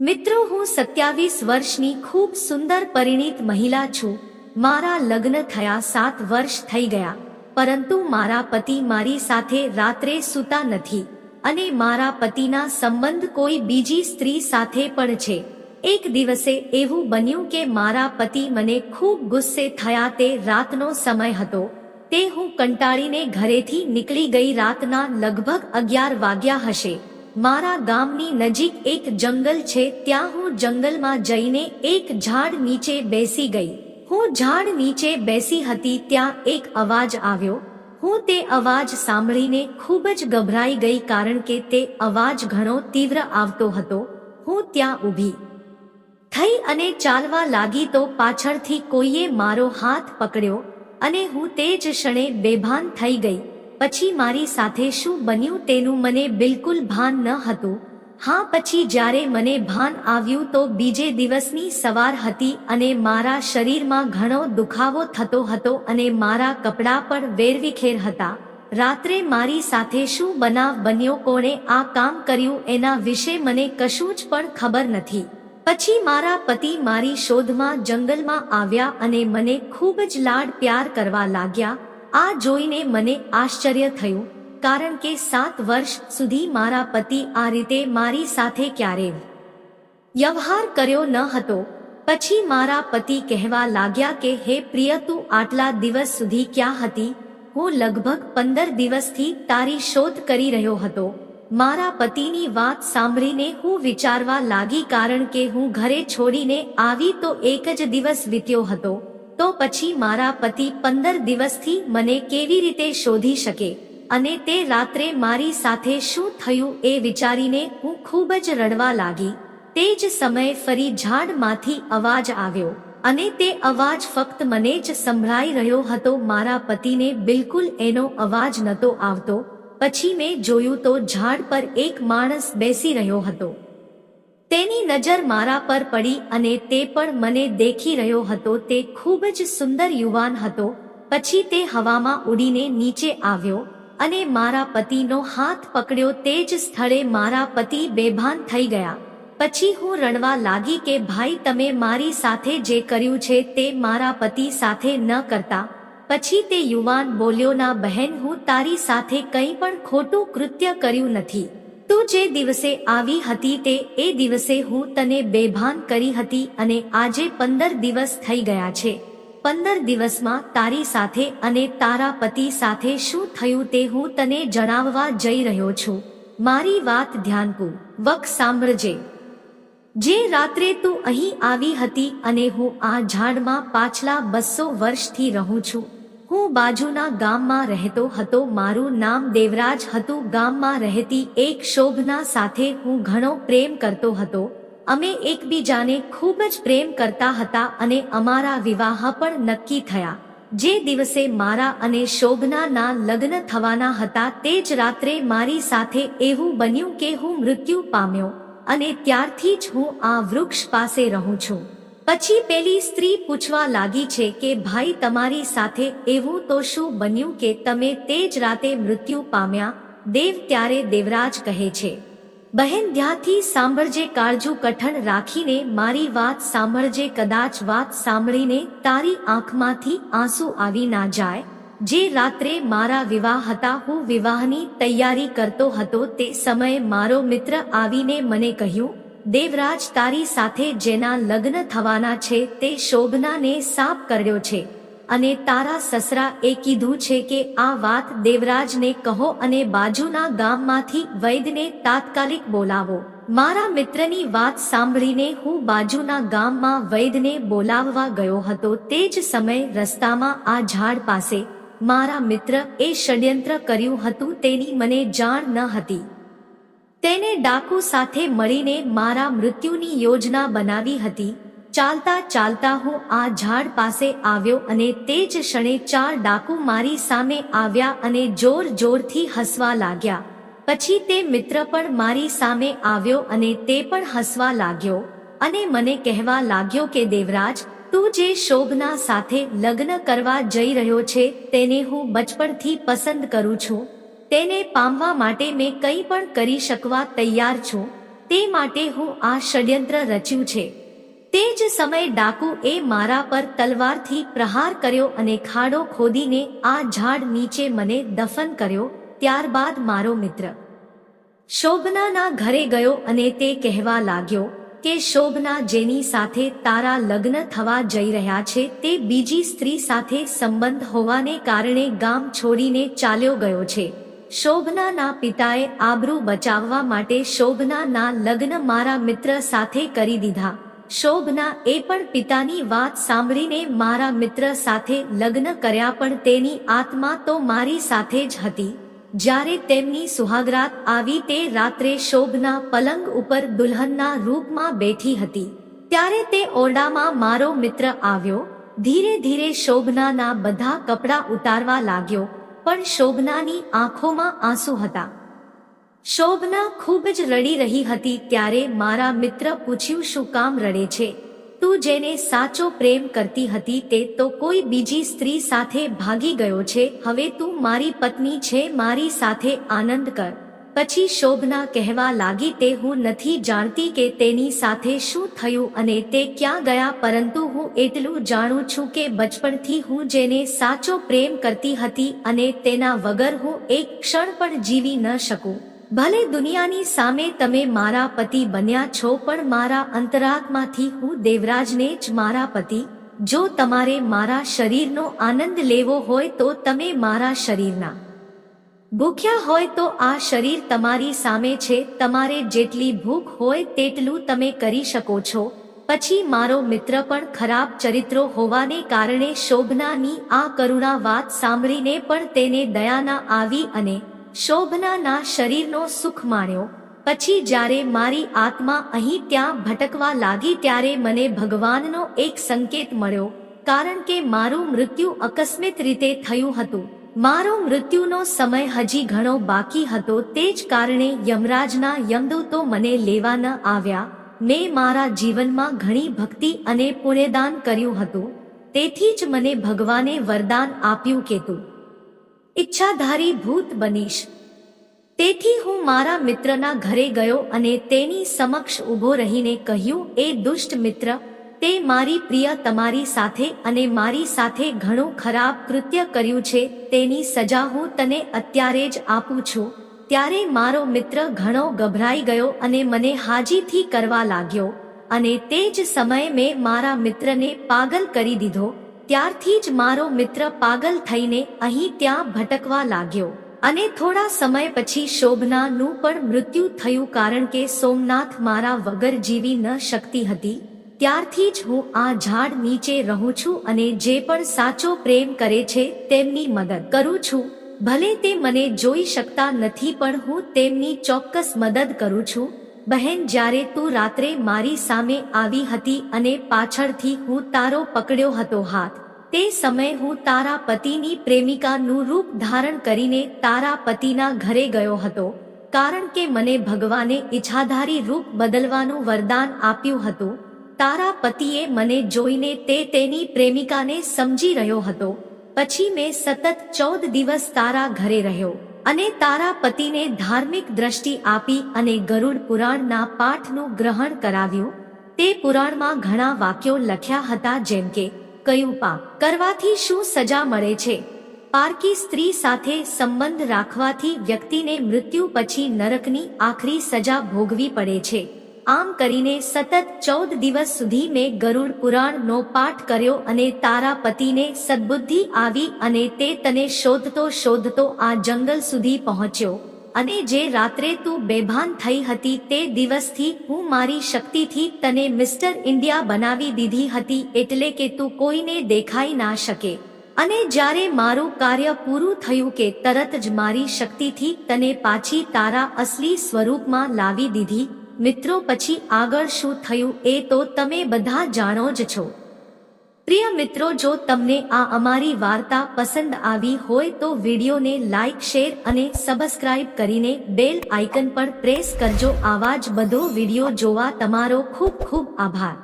મિત્રો, હું સત્યાવીસ વર્ષની ખૂબ સુંદર પરિણીત મહિલા છું. મારા લગ્ન થયા સાત વર્ષ થઈ ગયા, પરંતુ મારા પતિ મારી સાથે રાત્રે સૂતા નથી અને મારા પતિના સંબંધ કોઈ બીજી સ્ત્રી સાથે પણ છે. એક દિવસે એવું બન્યું કે મારા પતિ મને ખૂબ ગુસ્સે થયા તે રાતનો સમય હતો. તે હું કંટાળીને ઘરેથી નીકળી ગઈ રાતના લગભગ અગિયાર વાગ્યા હશે. મારા ગામની નજીક એક જંગલ છે, ત્યાં હું જંગલમાં જઈને એક ઝાડ નીચે બેસી ગઈ. હું ઝાડ નીચે બેસી હતી, ત્યાં એક અવાજ આવ્યો. હું તે અવાજ સાંભળીને ખૂબ જ ગભરાઈ ગઈ કારણ કે તે અવાજ ઘણો તીવ્ર આવતો હતો. હું ત્યાં ઊભી. થઈ અને ચાલવા લાગી તો પાછળથી કોઈએ મારો હાથ પકડ્યો અને હું તે જ ક્ષણે બેભાન થઈ ગઈ. પછી મારી સાથે શું બન્યું તેનું મને બિલકુલ ભાન ન હતું. હા, પછી જ્યારે મને ભાન આવ્યું તો બીજે દિવસની સવાર હતી અને મારા શરીરમાં ઘણો દુખાવો થતો હતો અને મારા કપડાં પણ વેરવિખેર હતા. રાત્રે મારી સાથે શું બનાવ બન્યો, કોણે આ કામ કર્યું એના વિશે મને કશું જ પણ ખબર નથી. પછી મારા પતિ મારી શોધમાં જંગલમાં આવ્યા અને મને ખૂબ જ લાડ પ્યાર કરવા લાગ્યા. આ જોઈને મને આશ્ચર્ય થયું, કારણ કે સાત વર્ષ સુધી મારા પતિ આ રીતે મારી સાથે ક્યારે વ્યવહાર કર્યો ન હતો. પછી મારા પતિ કહેવા લાગ્યા કે, હે પ્રિય, તું આટલા દિવસ સુધી ક્યાં હતી? હું લગભગ પંદર દિવસથી તારી શોધ કરી રહ્યો હતો. મારા પતિની વાત સાંભળીને હું વિચારવા લાગી, કારણ કે હું ઘરે છોડીને આવી તો એક જ દિવસ વીત્યો હતો. તો પછી મારા પતિ પંદર દિવસથી મને કેવી રીતે શોધી શકે? અને તે રાત્રે મારી સાથે શું થયું એ વિચારીને હું ખૂબ જ રડવા લાગી. તે જ સમયે ફરી ઝાડમાંથી અવાજ આવ્યો અને તે અવાજ ફક્ત મને જ સંભળાઈ રહ્યો હતો. મારા પતિને બિલકુલ એનો અવાજ નહોતો આવતો. પછી મેં જોયું તો ઝાડ પર એક માણસ બેસી રહ્યો હતો. તેની નજર મારા પર પડી અને તે પણ મને દેખી રહ્યો હતો. તે ખૂબ જ સુંદર યુવાન હતો. પછી તે હવામાં ઉડીને નીચે આવ્યો અને મારા પતિનો હાથ પકડ્યો. તે જ સ્થળે મારા પતિ બેભાન થઈ ગયા. પછી હું રણવા લાગી કે, ભાઈ, તમે મારી સાથે જે કર્યું છે તે મારા પતિ સાથે ન કરતા. પછી તે યુવાન બોલ્યો, ના બહેન, હું તારી સાથે કંઈ પણ ખોટું કૃત્ય કર્યું નથી. તું જે દિવસે આવી હતી તે એ દિવસે હું તને બેભાન કરી હતી અને આજે પંદર દિવસ થઈ ગયા છે. પંદર દિવસમાં તારી સાથે અને તારા પતિ સાથે શું થયું તે હું તને જણાવવા જઈ રહ્યો છું. મારી વાત ધ્યાનપૂર્વક સાંભળજે. જે રાત્રે તું અહીં આવી હતી અને હું આ ઝાડમાં પાછલા બસો વર્ષથી રહું છું હું બાજુના ગામમાં રહેતો હતો, મારું નામ દેવરાજ હતું, ગામમાં રહેતી એક શોભના સાથે હું ઘણો પ્રેમ કરતો હતો. અમે એકબીજાને ખૂબ જ પ્રેમ કરતા હતા અને અમારા વિવાહ પણ નક્કી થયા. જે દિવસે મારા અને શોભનાના લગ્ન થવાના હતા, તે જ રાત્રે મારી સાથે એવું બન્યું કે હું મૃત્યુ પામ્યો અને ત્યારથી જ હું આ વૃક્ષ પાસે રહું છું. પછી પેલી સ્ત્રી પૂછવા લાગી છે કે, ભાઈ, તમારી સાથે એવું તો શું બન્યું કે તમે તે જ રાતે મૃત્યુ પામ્યા? દેવ ત્યારે દેવરાજ કહે છે, બહેન ધ્યાથી સાંભળજે, કાળજું કઠણ રાખીને મારી વાત સાંભળજે, કદાચ વાત સાંભળીને તારી આંખમાંથી આંસુ આવી ના જાય. જે રાત્રે મારા વિવાહ હતા, હું વિવાહની તૈયારી કરતો હતો, તે સમયે મારો મિત્ર આવીને મને કહ્યું દેવરાજ તારી સાથે જેના લગ્ન થવાના છે તે શોભનાને સાપ કર્યો છે. અને તારા સસરા એ કીધું છે કે આ વાત દેવરાજને કહો અને બાજુના ગામમાંથી વૈદને તાત્કાલિક બોલાવો. મારા મિત્રની વાત સાંભળીને હું બાજુના ગામમાં વૈદને બોલાવવા ગયો હતો. તે જ સમયે રસ્તામાં આ ઝાડ પાસે મારા મિત્ર એ ષડયંત્ર કર્યું હતું તેની મને જાણ ન હતી. તેને ડાકુ સાથે મળીને મારા મૃત્યુની યોજના બનાવી હતી. ચાલતા ચાલતા હું આ ઝાડ પાસે આવ્યો અને તે જ ક્ષણે ચાર ડાકુ મારી સામે આવ્યા અને જોર જોરથી હસવા લાગ્યા. પછી તે મિત્ર પણ મારી સામે આવ્યો અને તે પણ હસવા લાગ્યો. અને મને કહેવા લાગ્યો કે, દેવરાજ, તું જે શોભના સાથે લગ્ન કરવા જઈ રહ્યો છે, તેને હું બચપણથી પસંદ કરું છું. તેને પામવા માટે મેં કંઈ પણ કરી શકવા તૈયાર છું, તે માટે હું આ ષડયંત્ર રચ્યું છે. તે જ સમયે ડાકુ એ મારા પર તલવારથી પ્રહાર કર્યો અને ખાડો ખોદીને આ ઝાડ નીચે મને દફન કર્યો, ત્યારબાદ મારો મિત્ર. શોભનાના ઘરે ગયો અને તે કહેવા લાગ્યો કે શોભના જેની સાથે તારા લગ્ન થવા જઈ રહ્યા છે, તે બીજી સ્ત્રી સાથે સંબંધ હોવાને કારણે ગામ છોડીને ચાલ્યો ગયો છે. શોભનાના પિતાએ આબરૂ બચાવવા માટે શોભનાના લગ્ન મારા મિત્ર સાથે કરી દીધા. શોભના એ પણ પિતાની વાત સાંભળીને મારા મિત્ર સાથે લગ્ન કર્યા પણ તેની આત્મા તો મારી સાથે જ હતી. જ્યારે તેમની સુહાગરાત આવી તે રાત્રે શોભના પલંગ ઉપર દુલ્હનના રૂપમાં બેઠી હતી. ત્યારે તે ઓરડામાં મારો મિત્ર આવ્યો. ધીરે ધીરે શોભનાના બધા કપડાં ઉતારવા લાગ્યો. પણ શોભનાની આંખોમાં આંસુ હતા. શોભના ખૂબ જ રડી રહી હતી ત્યારે મારા મિત્ર પૂછ્યું, શું કામ રડે છે? તું જેને સાચો પ્રેમ કરતી હતી તે તો કોઈ બીજી સ્ત્રી સાથે ભાગી ગયો છે. હવે તું મારી પત્ની છે, મારી સાથે આનંદ કર. પછી શોભના કહેવા લાગી તે હું નથી જાણતી કે તેની સાથે શું થયું અને તે ક્યાં ગયા પરંતુ હું એટલું જાણું છું કે બચપણથી હું જેને સાચો પ્રેમ કરતી હતી અને તેના વગર હું એક ક્ષણ પણ જીવી ન શકું. ભલે દુનિયાની સામે તમે મારા પતિ બન્યા છો પણ મારા અંતરાત્માથી હું દેવરાજને જ મારા પતિ. જો તમારે મારા શરીરનો આનંદ લેવો હોય તો તમે મારા શરીરના ભૂખ્યા હોય તો આ શરીર તમારી સામે છે, તમારે જેટલી ભૂખ હોય તેટલું તમે કરી શકો છો. પછી મારો મિત્ર પણ ખરાબ ચરિત્રો હોવાને કારણે શોભનાની આ કરુણા વાત સાંભળીને પણ તેને દયાના આવી અને શોભનાના શરીરનો સુખ માણ્યો. પછી જ્યારે મારી આત્મા અહીં ત્યાં ભટકવા લાગી ત્યારે મને ભગવાનનો એક સંકેત મળ્યો, કારણ કે મારું મૃત્યુ અકસ્મિત રીતે થયું હતું. મારો મૃત્યુનો સમય હજી ઘણો બાકી હતો તે જ કારણે યમરાજના યમદૂતો મને લેવા ન આવ્યા. મેં મારા જીવનમાં ઘણી ભક્તિ અને પુણ્યદાન કર્યું હતું. તેથી જ મને ભગવાને વરદાન આપ્યું કે તું ઈચ્છાધારી ભૂત બનીશ. તેથી હું મારા મિત્રના ઘરે ગયો અને તેની સમક્ષ ઊભો રહીને કહ્યું, એ દુષ્ટ મિત્ર તે મારી પ્રિય તમારી સાથે અને મારી સાથે ઘણું ખરાબ કૃત્ય કર્યું છે, તેની સજા હું તને અત્યારે જ આપું છું. ત્યારે મારો મિત્ર ઘણો ગભરાઈ ગયો અને મને હાજીથી કરવા લાગ્યો. અને તે જ સમયે મેં મારા મિત્રને પાગલ કરી દીધો. ત્યારથી જ મારો મિત્ર પાગલ થઈને અહીં ત્યાં ભટકવા લાગ્યો. અને થોડા સમય પછી શોભનાનું પણ મૃત્યુ થયું કારણ કે સોમનાથ મારા વગર જીવી ન શકતી હતી. ત્યારથી જ હું આ ઝાડ નીચે રહું છું અને જે પણ સાચો પ્રેમ કરે છે તેમની મદદ કરું છું. ભલે તે મને જોઈ શકતા નથી પણ હું તેમની ચોક્કસ મદદ કરું છું. બહેન, જ્યારે તું રાત્રે મારી સામે આવી હતી અને પાછળથી હું તારો પકડ્યો હતો હાથ, તે સમયે હું તારા પતિની પ્રેમિકાનું રૂપ ધારણ કરીને તારા પતિના ઘરે ગયો હતો, કારણ કે મને ભગવાને ઈચ્છાધારી રૂપ બદલવાનું વરદાન આપ્યું હતું. તારા પતિએ મને જોઈને તે તેની પ્રેમિકાને સમજી રહ્યો હતો. પછી મેં સતત ચૌદ દિવસ તારા ઘરે રહ્યો અને તારા પતિને ધાર્મિક દ્રષ્ટિ આપી અને ગરુડ પુરાણના પાઠનું ગ્રહણ કરાવ્યું. તે પુરાણમાં ઘણા વાક્યો લખ્યા હતા જેમ કે, કયું પાપ કરવાથી શું સજા મળે છે? પારકી સ્ત્રી સાથે સંબંધ રાખવાથી વ્યક્તિને મૃત્યુ પછી નરકની આખરી સજા ભોગવી પડે છે. આમ કરીને સતત ચૌદ દિવસ સુધી મેં ગરુડ પુરાણનો પાઠ કર્યો અને તારા પતિને સદબુદ્ધિ આવી અને તે તને શોધતો શોધતો આ જંગલ સુધી પહોંચ્યો. અને જે રાત્રે તું બેભાન થઈ હતી તે દિવસથી હું મારી શક્તિથી તને મિસ્ટર ઇન્ડિયા બનાવી દીધી હતી એટલે કે તું કોઈને દેખાઈ ના શકે. અને જ્યારે મારું કાર્ય પૂરું થયું કે તરત જ મારી શક્તિથી તને પાછી તારા અસલી સ્વરૂપમાં લાવી દીધી મિત્રો પછી આગળ શું થયું એ તો તમે બધા જાણો જ છો. પ્રિય મિત્રો, જો તમને આ અમારી વાર્તા પસંદ આવી હોય તો વિડીયોને લાઈક, શેર અને સબસ્ક્રાઇબ કરીને બેલ આઇકન પર પ્રેસ કરજો. આવા જ બધો વીડિયો જોવા તમારો ખૂબ ખૂબ આભાર.